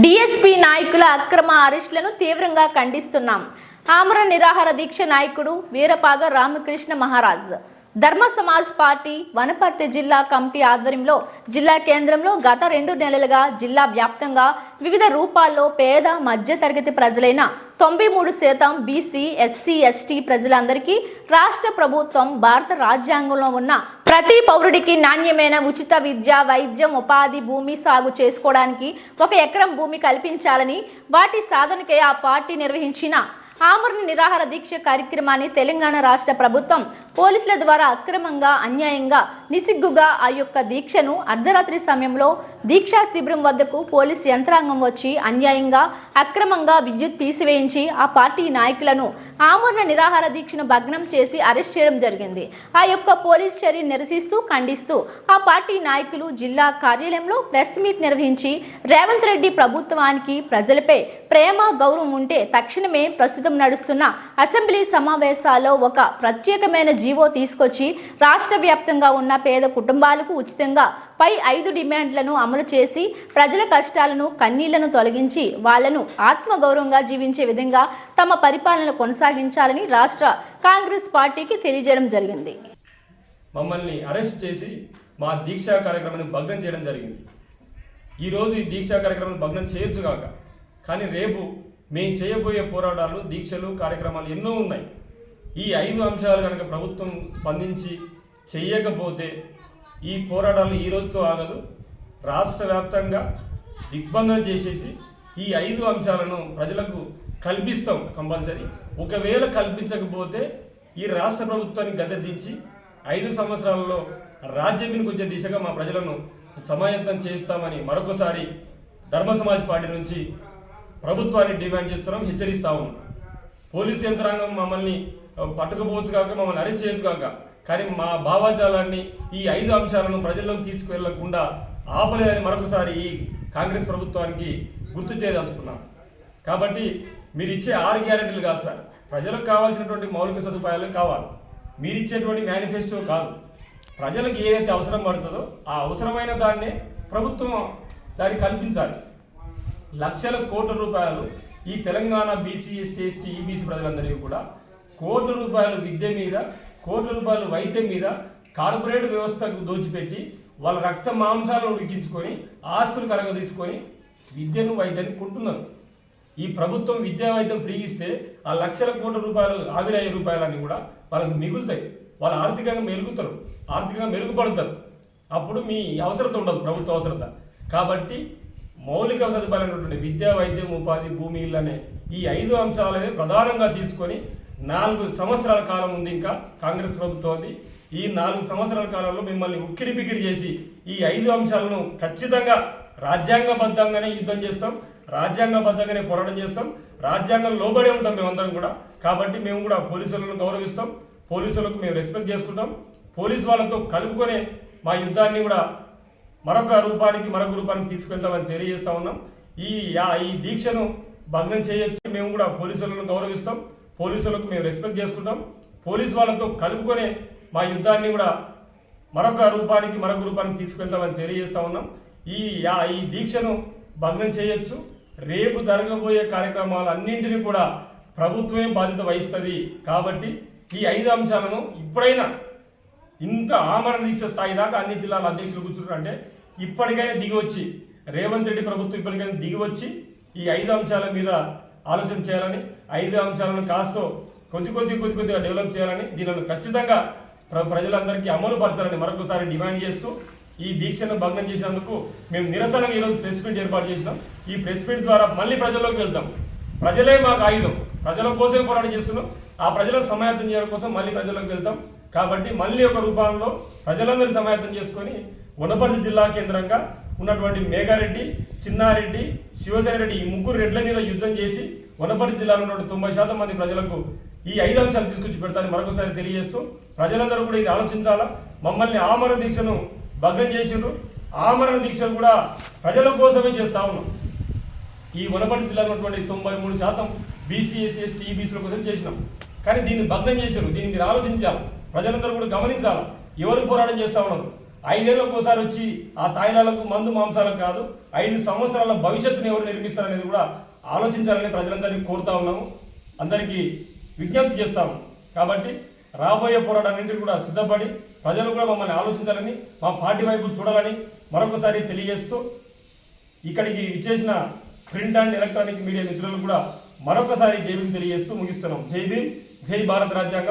DSP నాయకుల అక్రమ అరెస్టులను తీవ్రంగా ఖండిస్తున్నాం. ఆమర నిరాహార దీక్ష నాయకుడు వీరపాగ రామకృష్ణ మహారాజ్. ధర్మ సమాజ్ పార్టీ వనపర్తి జిల్లా కమిటీ ఆధ్వర్యంలో జిల్లా కేంద్రంలో గత రెండు నెలలుగా జిల్లా వ్యాప్తంగా వివిధ రూపాల్లో పేద మధ్యతరగతి ప్రజలైన తొంభై మూడు శాతం బీసీ ఎస్సీ ఎస్టీ ప్రజలందరికీ రాష్ట్ర ప్రభుత్వం భారత రాజ్యాంగంలో ఉన్న ప్రతి పౌరుడికి నాణ్యమైన ఉచిత విద్య వైద్యం ఉపాధి భూమి సాగు చేసుకోవడానికి ఒక ఎకరం భూమి కల్పించాలని వాటి సాధనకే ఆ పార్టీ నిర్వహించిన ఆమరణ నిరాహార దీక్ష కార్యక్రమాన్ని తెలంగాణ రాష్ట్ర ప్రభుత్వం పోలీసుల ద్వారా అక్రమంగా అన్యాయంగా నిసిగ్గుగా ఆ యొక్క దీక్షను అర్ధరాత్రి సమయంలో దీక్షా శిబిరం వద్దకు పోలీసు యంత్రాంగం వచ్చి అన్యాయంగా అక్రమంగా విద్యుత్ తీసివేయించి ఆ పార్టీ నాయకులను ఆమరణ నిరాహార దీక్షను భగ్నం చేసి అరెస్ట్ చేయడం జరిగింది. ఆ యొక్క పోలీస్ చర్య నిరసిస్తూ ఖండిస్తూ ఆ పార్టీ నాయకులు జిల్లా కార్యాలయంలో ప్రెస్ మీట్ నిర్వహించి రేవంత్ రెడ్డి ప్రభుత్వానికి ప్రజలపై ప్రేమ గౌరవం ఉంటే తక్షణమే ప్రస్తుతం నడుస్తున్న అసెంబ్లీ సమావేశాల్లో ఒక ప్రత్యేకమైన జీవో తీసుకొచ్చి రాష్ట్ర వ్యాప్తంగా ఉన్న పేద కుటుంబాలకు ఉచితంగా పై ఐదు డిమాండ్లను అమలు చేసి ప్రజల కష్టాలను కన్నీళ్ళను తొలగించి వాళ్ళను ఆత్మగౌరవంగా జీవించే విధంగా తమ పరిపాలన కొనసాగించాలని రాష్ట్ర కాంగ్రెస్ పార్టీకి తెలియజేయడం జరిగింది. మమ్మల్ని అరెస్ట్ చేసి మా దీక్షా కార్యక్రమాన్ని భగ్నం చేయడం జరిగింది. ఈరోజు ఈ దీక్షా కార్యక్రమాన్ని భగ్నం చేయొచ్చు కాక కానీ రేపు మేము చేయబోయే పోరాటాలు దీక్షలు కార్యక్రమాలు ఎన్నో ఉన్నాయి. ఈ ఐదు అంశాలు కనుక ప్రభుత్వం స్పందించి చేయకపోతే ఈ పోరాటాలు ఈ రోజుతో ఆగదు. రాష్ట్ర వ్యాప్తంగా దిగ్బంధన చేసేసి ఈ ఐదు అంశాలను ప్రజలకు కల్పిస్తాం కంపల్సరీ. ఒకవేళ కల్పించకపోతే ఈ రాష్ట్ర ప్రభుత్వాన్ని గద్దెదించి ఐదు సంవత్సరాలలో రాజ్యం వచ్చే దిశగా మా ప్రజలను సమాయత్తం చేస్తామని మరొకసారి ధర్మ సమాజ్ పార్టీ నుంచి ప్రభుత్వాన్ని డిమాండ్ చేస్తున్నాం హెచ్చరిస్తా ఉన్నాం. పోలీసు యంత్రాంగం మమ్మల్ని పట్టుకపోవచ్చు కాక మమ్మల్ని అరెస్ట్ చేయొచ్చు కాక కానీ మా భావాజాలాన్ని ఈ ఐదు అంశాలను ప్రజల్లోకి తీసుకువెళ్ళకుండా ఆపలేదని మరొకసారి ఈ కాంగ్రెస్ ప్రభుత్వానికి గుర్తు చేయదలుచుకున్నాం. కాబట్టి మీరు ఇచ్చే ఆరు గ్యారెంటీలు కాదు సార్. ప్రజలకు కావాల్సినటువంటి మౌలిక సదుపాయాలు కావాలి. మీరు ఇచ్చేటువంటి మేనిఫెస్టో కాదు. ప్రజలకు ఏదైతే అవసరం పడుతుందో ఆ అవసరమైన దాన్నే ప్రభుత్వం దాన్ని కల్పించాలి. లక్షల కోట్ల రూపాయలు ఈ Telangana BC SC ST EBC ప్రజలందరికీ కూడా కోట్ల రూపాయలు విద్య మీద కోట్ల రూపాయలు వైద్యం మీద కార్పొరేట్ వ్యవస్థకు దోచిపెట్టి వాళ్ళ రక్త మాంసాలను ఉడికించుకొని ఆస్తులు కరగ తీసుకొని విద్యను వైద్యాన్ని కొంటున్నారు. ఈ ప్రభుత్వం విద్యా వైద్యం ఫ్రీ ఇస్తే ఆ లక్షల కోట్ల రూపాయలు ఆవిరయ్యే రూపాయలన్నీ కూడా వాళ్ళకి మిగులుతాయి. వాళ్ళు ఆర్థికంగా మెలుగుతారు ఆర్థికంగా మెరుగుపడతారు. అప్పుడు మీ అవసరత ఉండదు ప్రభుత్వ అవసరత. కాబట్టి మౌలిక సదుపాయాలైనటువంటి విద్యా వైద్యం ఉపాధి భూమి ఇల్లు అనే ఈ ఐదు అంశాలనే ప్రధానంగా తీసుకొని నాలుగు సంవత్సరాల కాలం ఉంది ఇంకా కాంగ్రెస్ ప్రభుత్వం ఈ నాలుగు సంవత్సరాల కాలంలో మిమ్మల్ని ఉక్కిరి బిక్కిరి చేసి ఈ ఐదు అంశాలను ఖచ్చితంగా రాజ్యాంగబద్ధంగానే యుద్ధం చేస్తాం రాజ్యాంగబద్ధంగానే పోరాటం చేస్తాం రాజ్యాంగం లోబడే ఉంటాం మేమందరం కూడా. కాబట్టి మేము కూడా పోలీసులను గౌరవిస్తాం పోలీసులకు మేము రెస్పెక్ట్ చేసుకుంటాం పోలీసు వాళ్ళతో కలుపుకొనే మా యుద్ధాన్ని కూడా మరొక రూపానికి మరొక రూపానికి తీసుకెళ్తామని తెలియజేస్తా ఉన్నాం. ఈ యా- ఈ దీక్షను భగ్నం చేయొచ్చు. మేము కూడా పోలీసులను గౌరవిస్తాం. పోలీసులకు మేము రెస్పెక్ట్ చేసుకుంటాం. పోలీసు వాళ్ళతో కలుపుకొనే మా యుద్ధాన్ని కూడా మరొక రూపానికి మరొక రూపానికి తీసుకెళ్తామని తెలియజేస్తా ఉన్నాం. ఈ యా- ఈ దీక్షను భగ్నం చేయొచ్చు. రేపు జరగబోయే కార్యక్రమాలన్నింటినీ కూడా ప్రభుత్వమే బాధ్యత వహిస్తుంది. కాబట్టి ఈ ఐదు అంశాలను ఇప్పుడైనా ఇంత ఆమరణ దీక్ష స్థాయి దాకా అన్ని జిల్లాల అధ్యక్షులు కూర్చున్నారు అంటే ఇప్పటికైనా దిగివచ్చి రేవంత్ రెడ్డి ప్రభుత్వం ఇప్పటికైనా దిగివచ్చి ఈ ఐదు అంశాల మీద ఆలోచన చేయాలని ఐదు అంశాలను కాస్త కొద్ది కొద్ది కొద్ది కొద్దిగా డెవలప్ చేయాలని దీనిని ఖచ్చితంగా ప్ర- ప్రజలందరికీ అమలు పరచాలని మరొకసారి డిమాండ్ చేస్తూ ఈ దీక్షను భగ్నం చేసినందుకు మేము నిరసనగా ఈరోజు ప్రెస్ మీట్ ఏర్పాటు చేసినాం. ఈ ప్రెస్ మీట్ ద్వారా మళ్ళీ ప్రజల్లోకి వెళ్తాం ప్రజలే మాకు ఆయుధం. ప్రజల కోసమే పోరాటం చేస్తున్నాం. ఆ ప్రజల సమాయత్తం చేయడం కోసం మళ్ళీ ప్రజల్లోకి వెళ్తాం. కాబట్టి మళ్ళీ ఒక రూపంలో ప్రజలందరినీ సమాయత్తం చేసుకొని వనపర్తి జిల్లా కేంద్రంగా ఉన్నటువంటి మేఘారెడ్డి చిన్నారెడ్డి శివసేన రెడ్డి ఈ ముగ్గురు రెడ్ల మీద యుద్ధం చేసి వనపర్తి జిల్లాలో ఉన్న తొంభై శాతం మంది ప్రజలకు ఈ ఐదు అంశాలు తీసుకొచ్చి పెడతానని మరొకసారి తెలియజేస్తూ ప్రజలందరూ కూడా ఇది ఆలోచించాలా? మమ్మల్ని ఆమరణ దీక్షను భగ్నం చేసిండ్రు. ఆమరణ దీక్షను కూడా ప్రజల కోసమే చేస్తా ఉన్నాం. ఈ వనపర్తి జిల్లాలో ఉన్నటువంటి తొంభై మూడు శాతం బీసీఎస్సీ ఎస్టీ ఈబీసీల కోసం చేసినాం. కానీ దీన్ని భగ్నం చేశారు దీన్ని మీరు ఆలోచించాలి. ప్రజలందరూ కూడా గమనించాలి. ఎవరు పోరాటం చేస్తా ఉన్నారు? ఐదేళ్ళకు ఒకసారి వచ్చి ఆ తాయిలాలకు మందు మాంసాలకు కాదు ఐదు సంవత్సరాల భవిష్యత్తుని ఎవరు నిర్మిస్తారనేది కూడా ఆలోచించాలని ప్రజలందరినీ కోరుతా ఉన్నాము. అందరికీ విజ్ఞప్తి చేస్తాము కాబట్టి రాబోయే పోరాటాన్నింటినీ కూడా సిద్ధపడి ప్రజలు కూడా మమ్మల్ని ఆలోచించాలని మా పార్టీ వైపు చూడాలని మరొకసారి తెలియజేస్తూ ఇక్కడికి ఇచ్చేసిన ప్రింట్ అండ్ ఎలక్ట్రానిక్ మీడియా మిత్రులకు కూడా మరొకసారి జై భీమ్ తెలియజేస్తూ ముగిస్తున్నాం. జై భీమ్ జై భారత రాజ్యాంగం.